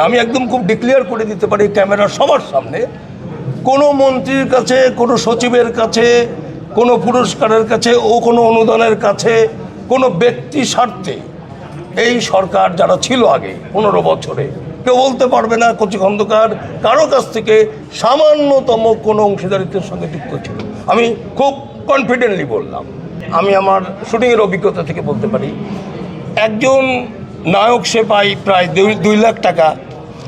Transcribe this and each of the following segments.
আমি একদম খুব ডিক্লেয়ার করে দিতে পারি ক্যামেরা সবার সামনে। কোনো মন্ত্রীর কাছে, কোনো সচিবের কাছে, কোনো পুরস্কারের কাছে ও কোনো অনুদানের কাছে, কোনো ব্যক্তি স্বার্থে এই সরকার যারা ছিল আগে, পনেরো বছরে, কেউ বলতে পারবে না কচি খন্দকার কারও কাছ থেকে সামান্যতম কোনো অংশীদারিত্বের সঙ্গে যুক্ত ছিল। আমি খুব কনফিডেন্টলি বললাম। আমি আমার শুটিংয়ের অভিজ্ঞতা থেকে বলতে পারি, একজন নায়ক সে পায় প্রায় দুই দুই লাখ টাকা।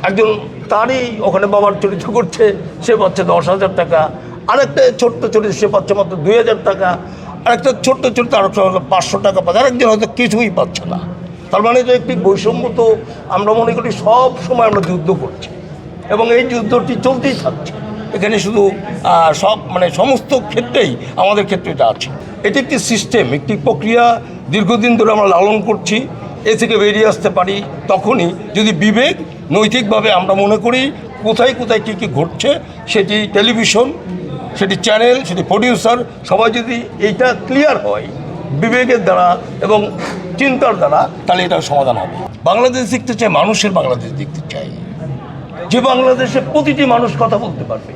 একজন তারই ওখানে বাবার চরিত্র করছে, সে পাচ্ছে দশ হাজার টাকা। আরেকটা ছোট্ট চরিত্র সে পাচ্ছে মাত্র দুই হাজার টাকা। আরেকটা ছোট্ট চরিত্র আরেকটা হয়তো পাঁচশো টাকা পাচ্ছে। আরেকজন হয়তো কিছুই পাচ্ছে না। তার মানে তো একটি বৈষম্য তো আমরা মনে করি সব সময় আমরা যুদ্ধ করছি। এবং এই যুদ্ধটি চলতেই থাকছে। এখানে শুধু সব মানে সমস্ত ক্ষেত্রেই, আমাদের ক্ষেত্রে এটা আছে। এটি একটি সিস্টেম একটি প্রক্রিয়া দীর্ঘদিন ধরে আমরা লালন করছি। এ থেকে বেরিয়ে আসতে পারি তখনই যদি বিবেক নৈতিকভাবে আমরা মনে করি কোথায় কোথায় কী কী ঘটছে, সেটি টেলিভিশন, সেটি চ্যানেল, সেটি প্রডিউসার, সবাই যদি এইটা ক্লিয়ার হয় বিবেকের দ্বারা এবং চিন্তার দ্বারা, তাহলে এটার সমাধান হবে। বাংলাদেশ দেখতে চাই, মানুষের বাংলাদেশ দেখতে চাই। যে বাংলাদেশে প্রতিটি মানুষ কথা বলতে পারবে,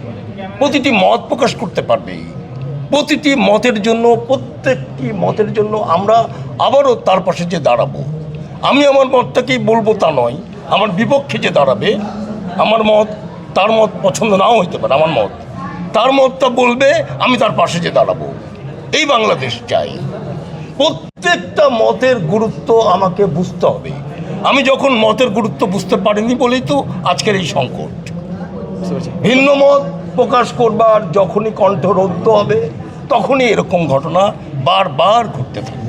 প্রতিটি মত প্রকাশ করতে পারবে। প্রতিটি মতের জন্য, প্রত্যেকটি মতের জন্য আমরা আবারও তার পাশে যে দাঁড়াবো। আমি আমার মতটাকেই বলব তা নয়। আমার বিপক্ষে যে দাঁড়াবে, আমার মত, তার মত পছন্দ নাও হইতে পারে, আমার মত। তার মতটা বলবে, আমি তার পাশে যে দাঁড়াবো। এই বাংলাদেশ চাই। প্রত্যেকটা মতের গুরুত্ব আমাকে বুঝতে হবে। আমি যখন মতের গুরুত্ব বুঝতে পারিনি বলেই তো আজকের এই সংকট। ভিন্ন মত প্রকাশ করবার যখনই কণ্ঠ রুদ্ধ হবে, তখনই এরকম ঘটনা বারবার ঘটতে থাকবে।